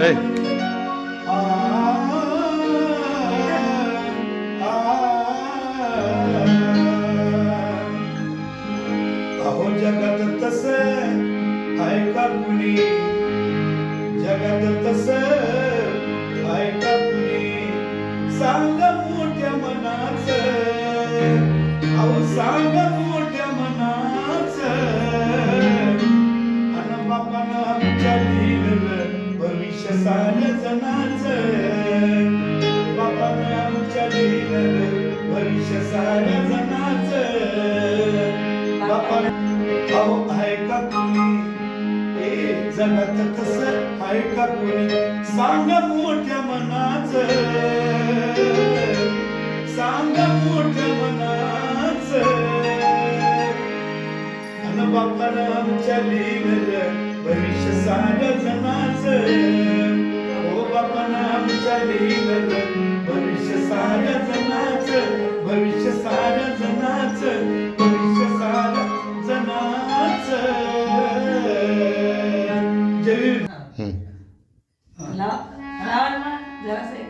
ए, अहो जगात तस आहे का कुणी? जगात तस आहे का कुणी? सांग मोठ्या मनाच. अहो सांग मोठ्या मनाच. अन बापानं विचारली भविष्य साऱ्या जणाच बापानं आमच्या लिहिलं भविष्य साऱ्या जणाच बापा अहो आहे का कुणी ए जगात तस आहे का कुणी सांग मोठ्या मनाच सांग मोठ्या मनाच अन बापानं आमच्या लिहिलं भविष्य साऱ्या जणाच Jalil. Hmm. Lawan, lawan mah, jelas sih,